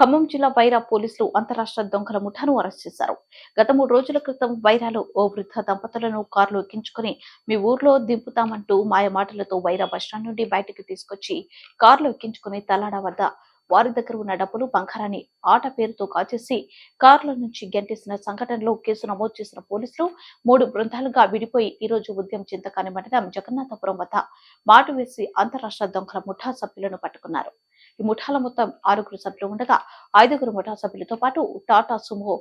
ఖమ్మం జిల్లా వైరా పోలీసులు అంతరాష్ట్ర దొంగల ముఠాను అరెస్ట్ చేశారు. గత మూడు రోజుల క్రితం వైరాలో ఓ వృద్ధ దంపతులను కారులో ఎక్కించుకుని మీ ఊర్లో దింపుతామంటూ మాయమాటలతో వైరా బస్టాండ్ నుండి బయటకు తీసుకొచ్చి కారులో ఎక్కించుకుని తలాడ వద్ద వారి దగ్గర ఉన్న డబ్బులు బంగారాన్ని ఆట పేరుతో కాచేసి కార్ల నుంచి గెంటేసిన సంఘటనలో కేసు నమోదు చేసిన పోలీసులు మూడు బృందాలుగా విడిపోయి ఈ రోజు ఉదయం చింతకాని మండలం జగన్నాథపురం వద్ద మాటు వేసి అంతరాష్ట్ర దొంగల ముఠా సభ్యులను పట్టుకున్నారు. ఈ ముఠాల మొత్తం ఆరుగురు సభ్యులు ఉండగా ఐదుగురు ముఠా సభ్యులతో పాటు Tata Sumo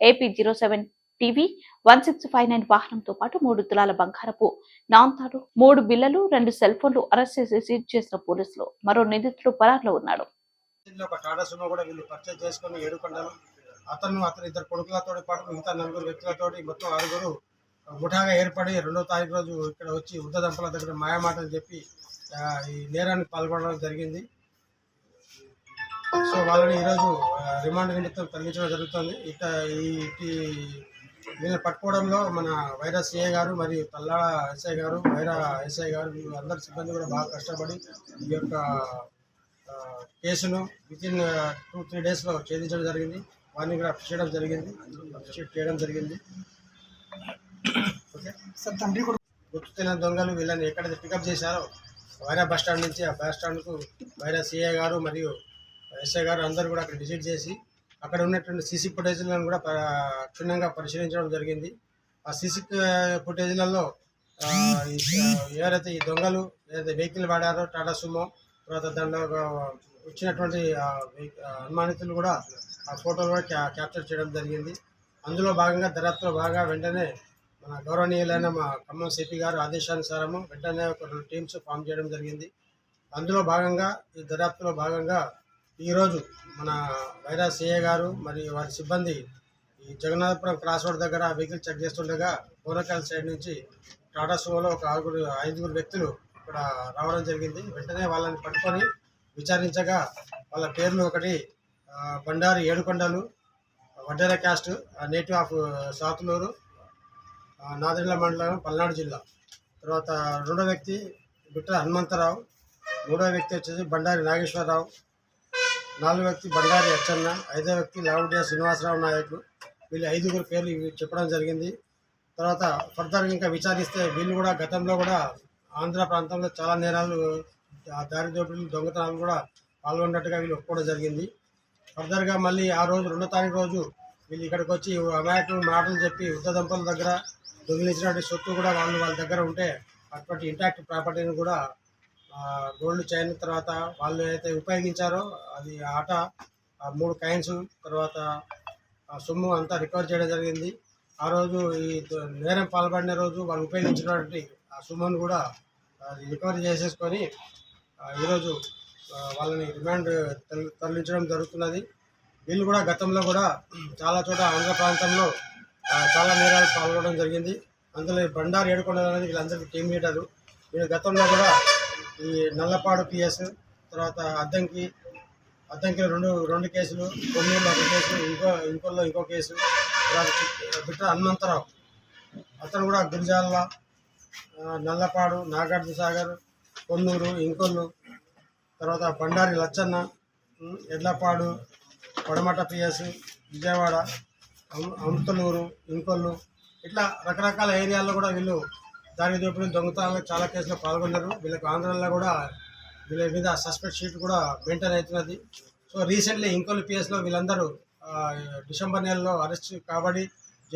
AP zero seven TV one six five nine వాహనంతో పాటు మూడు తులాల బంగారపు నాంతాడు మూడు బిల్లలు రెండు సెల్ ఫోన్లు అరెస్ట్ చేసి సీజ్ చేసిన పోలీసులు మరో నిందితుడు పరారులో ఉన్నాడు. సుమో కూడా చేసుకొని అతను అతని ఇద్దరు కొడుకులతో పాటు మిగతా నలుగురు వ్యక్తులతో మొత్తం ఆరుగురు ముఠాగా ఏర్పడి రెండో తారీఖు రోజు ఇక్కడ వచ్చి వృద్ధ దంపల దగ్గర మాయమాటలు చెప్పి ఈ నేరానికి పాల్గొనడం జరిగింది. సో వాళ్ళని ఈరోజు రిమాండ్ నిమిత్తం తరలించడం జరుగుతుంది. ఇక ఈ వీళ్ళని పట్టుకోవడంలో మన వైరా సిఐ గారు మరియు తల్లాడ ఎస్ఐ గారు వైరా ఎస్ఐ గారు అందరి సిబ్బంది కూడా బాగా కష్టపడి ఈ యొక్క కేసును విత్ ఇన్ టూ త్రీ డేస్లో ఛేదించడం జరిగింది. వారిని కూడా చేయడం జరిగింది. అప్రిషియేట్ చేయడం జరిగింది. ఓకే? సార్ తండ్రి కూడా గుర్తు తెలియని దొంగలు వీళ్ళని ఎక్కడైతే పికప్ చేశారో వైరా బస్ స్టాండ్ నుంచి ఆ బస్ స్టాండ్కు వైరా సిఐ గారు మరియు ఎస్ఐ గారు అందరూ కూడా అక్కడ విజిట్ చేసి అక్కడ ఉన్నటువంటి సీసీ ఫుటేజ్లను కూడా క్షుణ్ణంగా పరిశీలించడం జరిగింది. ఆ సీసీ ఫుటేజ్లలో ఈ, ఎవరైతే ఈ దొంగలు ఏదైతే వెహికల్ వాడారో టాటా సుమో తర్వాత దాంట్లో ఒక వచ్చినటువంటి అనుమానితులు కూడా ఆ ఫోటోలు కూడా క్యా క్యాప్చర్ చేయడం జరిగింది. అందులో భాగంగా దర్యాప్తులో భాగంగా వెంటనే మన గౌరవనీయులైన మా ఖమ్మం సిపి గారు ఆదేశానుసారము వెంటనే ఒక రెండు టీమ్స్ ఫామ్ చేయడం జరిగింది. అందులో భాగంగా ఈ దర్యాప్తులో భాగంగా ఈరోజు మన వైరా సిఏ గారు మరియు వారి సిబ్బంది ఈ జగన్నాథపురం క్రాస్ రోడ్ దగ్గర వెహికల్ చెక్ చేస్తుండగా బోనకాల సైడ్ నుంచి టాటా సుమోలో ఒక ఆరుగురు ఐదుగురు వ్యక్తులు ఇక్కడ రావడం జరిగింది. వెంటనే వాళ్ళని పట్టుకొని విచారించగా వాళ్ళ పేర్లు ఒకటి Bandari Edukondalu Vaddera caste native of Satuluru ఆ, మండలం పల్నాడు జిల్లా. తర్వాత రెండో వ్యక్తి బిట్ట హనుమంతరావు మూడో వ్యక్తి వచ్చేసి బండారి నాగేశ్వరరావు నాలుగో వ్యక్తి బండారి అచ్చన్న ఐదో వ్యక్తి లావుడియా శ్రీనివాసరావు నాయకు వీళ్ళు ఐదుగురు పేర్లు చెప్పడం జరిగింది. తర్వాత ఫర్దర్ ఇంకా విచారిస్తే వీళ్ళు కూడా గతంలో కూడా ఆంధ్ర ప్రాంతంలో చాలా నేరాలు ఆ దారి దోపిడీలు దొంగతనాలు కూడా పాల్గొన్నట్టుగా వీళ్ళు ఒప్పుకోవడం జరిగింది. ఫర్దర్గా మళ్ళీ ఆ రోజు రెండో తారీఖు రోజు వీళ్ళు ఇక్కడికి వచ్చి అమాయకులు మాటలు చెప్పి యుద్ధ దంపతుల దగ్గర దొంగిలించినటువంటి సొత్తు కూడా వాళ్ళు వాళ్ళ దగ్గర ఉంటే అటువంటి ఇంటాక్ట్ ప్రాపర్టీని కూడా గోల్డ్ చైన్ తర్వాత వాళ్ళు ఏదైతే ఉపయోగించారో అది ఆట ఆ మూడు కాయిన్స్ తర్వాత ఆ సొమ్ము అంతా రికవర్ చేయడం జరిగింది. ఆ రోజు ఈ నేరం పాల్పడిన రోజు వాళ్ళు ఉపయోగించినటువంటి ఆ సొమ్మును కూడా రికవరీ చేసేసుకొని ఈరోజు వాళ్ళని రిమాండ్ తరలించడం జరుగుతున్నది. వీళ్ళు కూడా గతంలో కూడా చాలా చోట ఆంధ్ర ప్రాంతంలో చాలా నేరాలు పాల్గొనడం జరిగింది. అందులో బండారు ఏడుకొండ అనేది వీళ్ళందరికీ టీం లీడరు. వీళ్ళు గతంలో కూడా ఈ నల్లపాడు పిఎస్ తర్వాత అద్దంకి అద్దంకిలో రెండు రెండు కేసులు కొన్నూరులో ఒక కేసు ఇంకో ఇంకోలో ఇంకో కేసు తర్వాత బిట్ట హనుమంతరావు. అతను కూడా గురిజాల నల్లపాడు నాగార్జున సాగర్ కొన్నూరు ఇంకొల్లు తర్వాత బండారి లచ్చన్న ఎడ్లపాడు పడమట పిఎస్ విజయవాడ అమ్- అమృతలూరు ఇంకొల్లు ఇట్లా రకరకాల ఏరియాల్లో కూడా వీళ్ళు దాని దోపిడీ దొంగతనాలు చాలా కేసులో పాల్గొన్నారు. వీళ్ళకి ఆంధ్రాలో కూడా వీళ్ళ మీద సస్పెక్ట్ షీట్ కూడా మెయింటైన్ అవుతున్నది. సో రీసెంట్లీ ఇంకొల్లు పిఎస్లో వీళ్ళందరూ డిసెంబర్ నెలలో అరెస్ట్ కాబడి